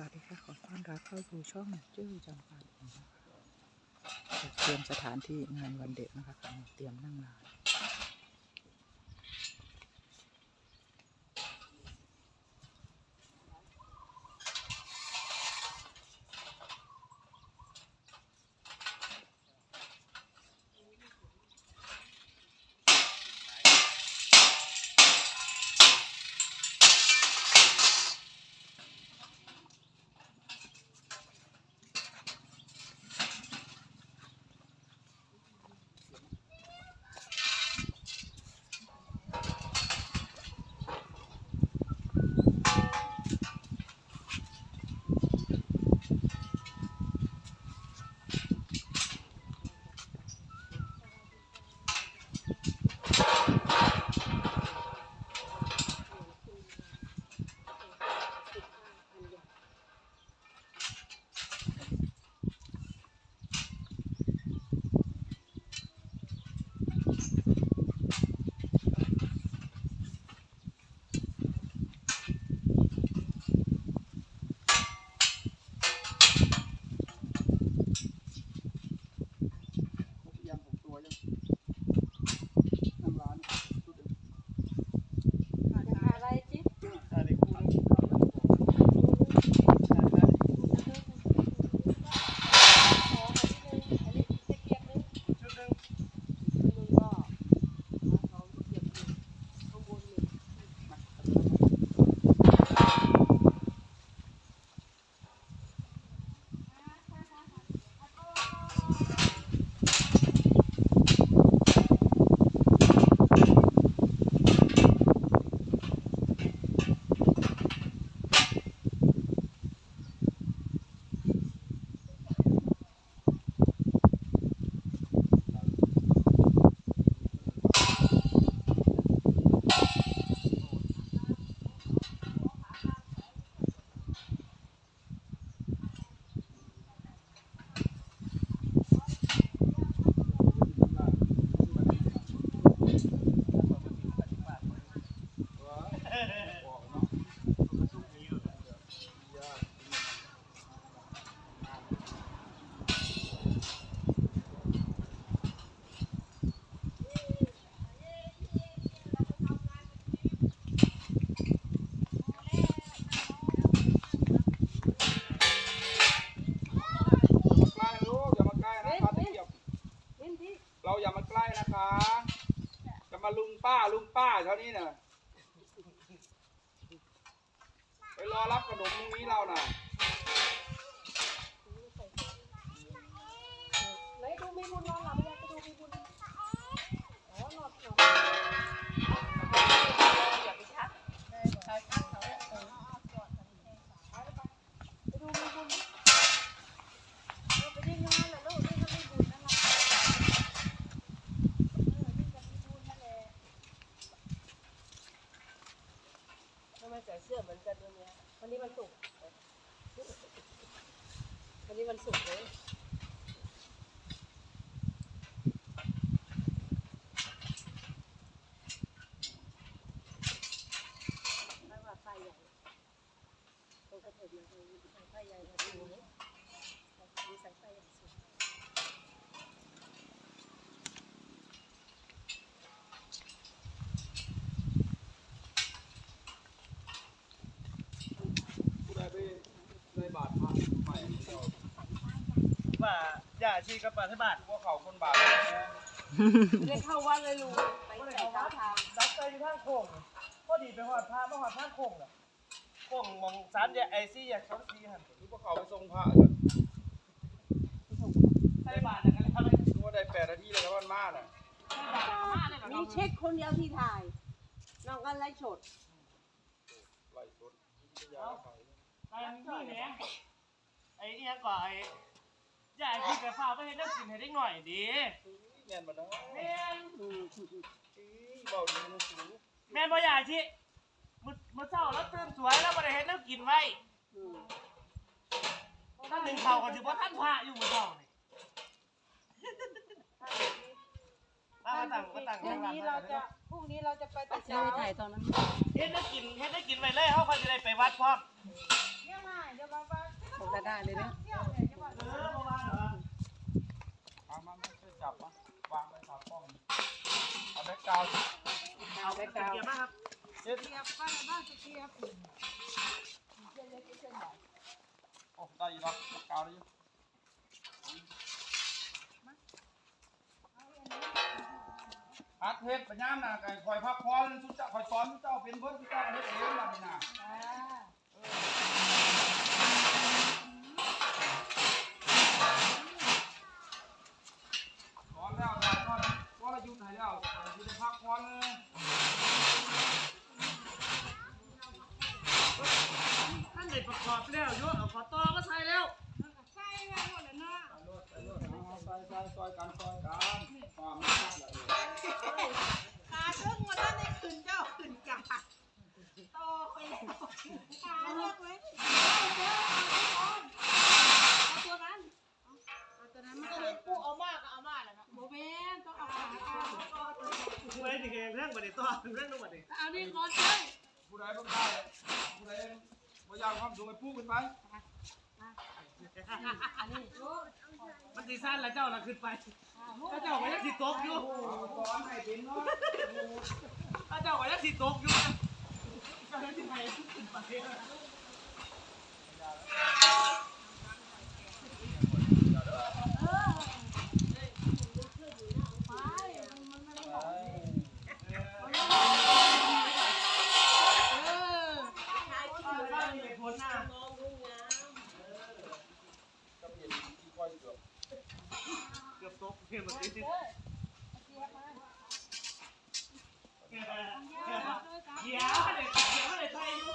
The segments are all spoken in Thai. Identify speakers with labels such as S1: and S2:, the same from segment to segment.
S1: วัสดีค่ะขอต้อนรับเข้าสู่ช่องจื้อจำปาดงนะคะเตรียมสถานที่งานวันเด็กนะคะเตรียมนั่งร้าน
S2: นี้นะ
S3: ไป
S2: รอรับขนมตรงนี้เราน่ะ
S3: ไหนดูมีบุญนอนหลับยังไปดูมีบุญอ๋อนอนนอนอย่าไปชักใครชักเขาเออไปดูมีบุญเราไปดิ้นยังไงล่ะลูกดิ้นก็มีบุญนั่นแหละเออดิ้นกับมีบุญนั่นแหละทำไมใส่เสื้อเหมือนกันวันเนี้ยวันนี้วันศุกร์วันนี้วันศุกร์เลย ไม่ว่าไฟใหญ่ตรงกระเถิบมาเลยมีไฟ ใหญ่มาดูเลยมีสายไฟอย่างสูง
S2: ผู้ใดไปในบาทพระใหม่เดียว
S4: ว่าอย่าชีกับปฏิบัติ
S2: พวกเขาคนบาทเลยนะ
S3: เรียกเข้าวัดเลยลุงไปใส่เท้าทาง
S4: ดักไปอยู่ทางโค้งพอดีไปหอดพระมาหอดทางโค้งอ่ะโค้งมองสามแยกไอซี่แยกสองสี่หัน
S2: นี่พวกเขาไปส่งพระกัน
S4: ปฏิบัติกันเลยครับ
S2: รู้ว่าได้แปดนาทีเลยครับวันมาน่ะ
S3: มีเช็คคนเดียวที่ถ่ายน้องกันไล่ฉด
S2: ไหลสดยาใส่
S4: ไอ้นี่เนี่ยไอ้เอียก่อไอ้อย่าชีกับฟ้าไปให้นักกินให้ได้หน่อยดี
S2: แม่นมาเนาะ
S4: แม่น
S3: อืม
S2: อีเบาดีนะสู
S4: แม่นบ่อย่าชี มื่อเมื่อเช้าแล้วตื่นสวยแล้วบ่ได้เห็นแล้วกินไว้ท่านหนึ่งเข่าก็ถือพราท่านพระอยู่เมื่อเช้านี่มามาตั้งมาตั้ง
S5: พรุ่นี้เราจะพรุ่งนี้เราจะไปตั
S3: ด
S5: เช้า
S3: เห็นนั้น
S4: กินเห็ดได้กินไปเลยเขาก็จะได้ไปวัดพร้อม
S5: เนี่ยมาอย่มาว่า
S1: ผมจะได้เลยเนี่ยเอามเอาไป
S4: กเาก
S1: กา
S2: วเอาไปกาวเกี่ยมากครับ Queria para baixo, queria para Ô, tá aí, ó, tá caro aí. Hát hết bà nhám là cái khỏi pháp khoa lên chút chạo khỏi xóm chút chạo phiến vớt chút chạo hết thế là
S4: mình nào. À. Ừ. เรื่องบัดนี้ต่อเรื่องนู้นบัดนี้
S2: เอานี่ก่อนเลย
S1: ผู้ใดบ้างได้ผู้ใดบ่อยากความสูงไปพูดกันไป
S2: อันนี้โอ้
S4: มันสิสั้นแล้วเจ้าน่ะขึ้นไปถ้าเจ้าก็ยังสิตกอยู่
S1: สอนให้เป็นเนาะ
S4: ถ้าเจ้าก็ยังสิตกอยู่นะเจ้ายังสิไปขึ้นไป
S2: เออ
S4: บ้านมีผลหน้า
S1: ก็เปลี่ยนที่ค่อยเกือบ
S4: เกือบตกเกือบเมื่อกี้สิเดี๋ยวเดี๋ยวเดี๋ยวไทยอยู่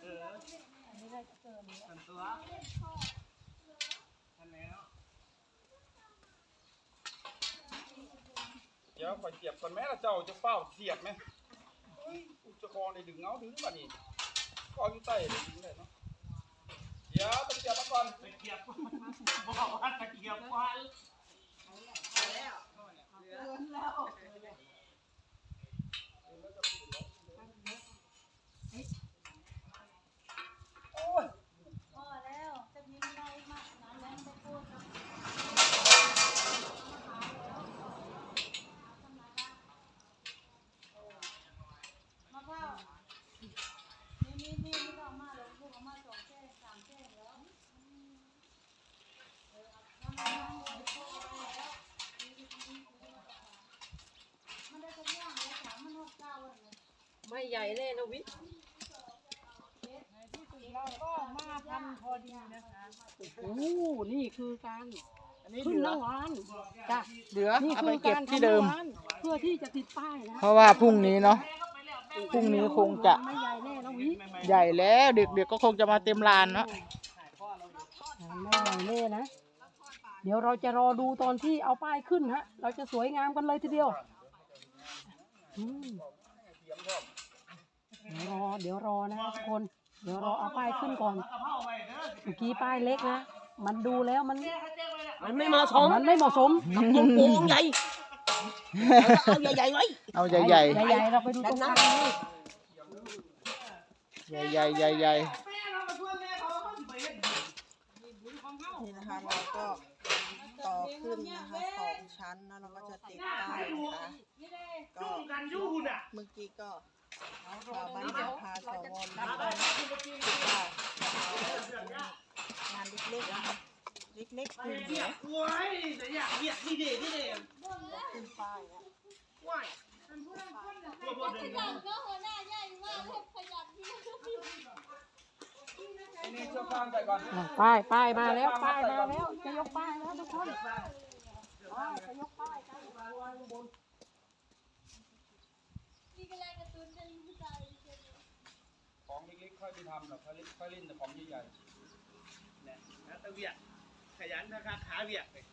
S4: เออสันตัวทันแล้ว
S1: เดี๋ยวคอยเสียบก่อนแม่ละเจ้าจะเฝ้าเสียบไหมเฮ้ยอุจกรได้ดึงเงาดึงมานี่ก็อยู่ใต้ดึงได้เนาะเดี๋ยวต้องเสียบมาก่อน
S4: ตะเกียบบอกว่าตะเกียบควัน
S1: โอ้ย
S5: พอแล้วจะมีอะไรมากนั้นแล้วไปพูดกับมะพร้าวนี่นี่นี่ไม่ต้องมาเลยลูกเอามาสองแก้สามแก้แล้วมันได้ทุกอย่างเลยค่ะมันหกเก้าเลย
S2: ไม่ใหญ่แน่นะวิเราก็มาทำพอดีนะคะโอ้นี่คือการ
S6: อันนี้
S2: ขึ้น
S6: เหลือ
S2: รางวัลจ้ะ
S6: เหลือ
S2: นี่
S6: เอา
S2: คื
S6: ไป
S2: อ
S6: เก็บ
S2: การ
S6: ที่
S2: ทำ
S6: เดิ
S2: ราม งวัลเพื่อที่จะติดป้ายนะ
S6: เพราะว่าพรุ่งนี้เนาะ พรุ่งนี้คงจะ
S2: ไม่ใหญ่แน่นะวิ
S6: ใหญ่แล้วเด็กๆก็คงจะมาเต็มลานเนาะ
S2: ไม่ใหญ่แน่นะเดี๋ยวเราจะรอดูตอนที่เอาป้ายขึ้นฮะ เราจะสวยงามกันเลยทีเดียวอืมเดี๋ยว รอ เดี๋ยวรอนะทุกคน เดี๋ยวรอเอาป้ายขึ้นก่อน
S4: กระเพราไว้เด้อ
S2: เมื่อกี้ป้ายเล็กนะ มันดูแล้วมัน
S3: มันไม่เหมาะสม
S2: มันไม่เหมาะสม
S3: โกงโกงใหญ่เอาใหญ่ๆไว้
S6: เอาใหญ่ๆ
S2: ใหญ่ๆเราไปดูตรงกลางนี่
S6: ใหญ่ๆใหญ่
S4: แม่เรามาช่วยแม่เขาเขาสิไปเฮ็ด
S7: นี่นะคะเราก็ต่อขึ้นนะคะสองชั้นนะเราก็จะติดป้ายนะคะก็
S4: ยุ่งกันยุ่งหุ่นอะ
S7: เมื่อกี้ก็ ชาวบ้านพาสวมาติดป้างานเล็กๆนะคะเล็กๆคือ
S4: เหี้ยโอ้ยแต่อยากเหี้ยนี่เด้นี่เด้
S7: ขึ้นป้ายนะ
S4: ว้ายตัวบ่เดิน
S5: ก็หัวหน้าใหญ่มากเลยขยันที่
S1: นี่เชือกฟางใส่ก่อน
S2: อะป้ายป้ายมาแล้วป้ายมาแล้วจะยกป้ายแล้วทุกคนอ่าจะยกป้ายกัน
S1: ค่อยไปทำหรอกค่อยเล่นค่อยเล่นแต่ของใหญ่
S4: เนี่ยนะตะเวียกขยันนะคะขาเวียกเลย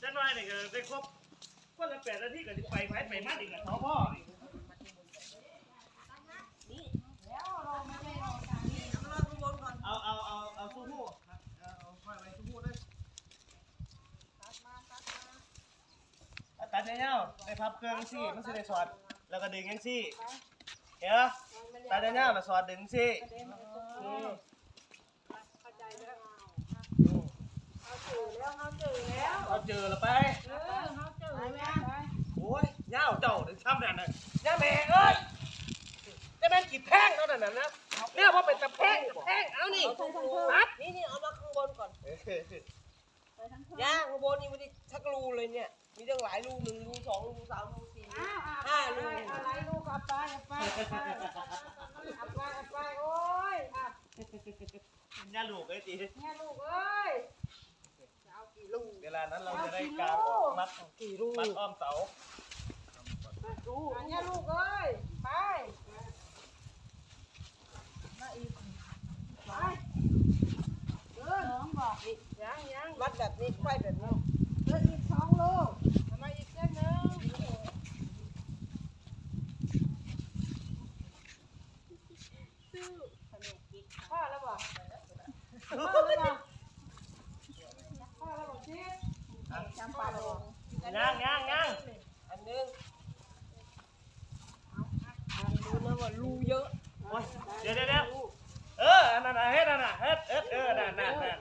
S4: จะน้อยนี่ก็ได้ครบคนละแปดนาทีก็สิไปไปไปมาอีกแล้วพ่อเอาเอาเอาเอาสู้หู้เอาเอาไว้ไว้สู้หู้ด้วยตัดเงี้ยๆได้พับเครื่องซี่มันสิได้สอด แล้วก็ดึงยังซี่ เห็นปะตัดเงี้ยๆแล้วสอดดึงซี่อืมเอาเจอแล้วไป
S2: เออเขาเจอแล้ว
S4: โอ้ยย่าวเจ้าถึงทำนั่นน่ะย่าแม่เอ้ยจะเป็นกี่แท่งแล้วนั่นน่ะนะเนี่ยพอเป็นตะแพงตะแพงเอานี่นัด
S3: นี่นี่เอามาข้างบนก่อนย่างข้างบนนี่ไม่ได้ชักรูเลยเนี่ย มีตั้งหลายรูหนึ่งรูสองรูสามรู สี่รูห้ารู
S5: อะไรลูกเอาไปเอาไปเอาไปเอาไปเอาไปโอ้ยอะ
S4: ย่าลูกไอ้ตี
S5: เนี่ยลูกเอ้ย
S4: เวลานั้นเราจะได้การออกมัดกี่รูกมัดอ้อมเสา
S5: อันเนี่ยลูกเอ้ยไปไปเดินน้องบอกอีกยังยัง
S3: มัดแบบนี้ไขว้แบบนี้
S5: เดินอีกสองลูกทำไมาอีกเส้นหนึ่ง พ่อแล้วบอกพ่อแล้วบอกพ่อแล้วบอกจิ๊บจำปาดง
S4: ย่างย่างย่าง
S3: อันนึงดูนะว่ารูเยอะ
S4: เดี๋ยวเดี๋ยวเดี๋ยวเอออันนั้นน่ะเฮ็ดอันนั้นน่ะเฮ็ดเฮ็ดเออนั่นนั่นนั่น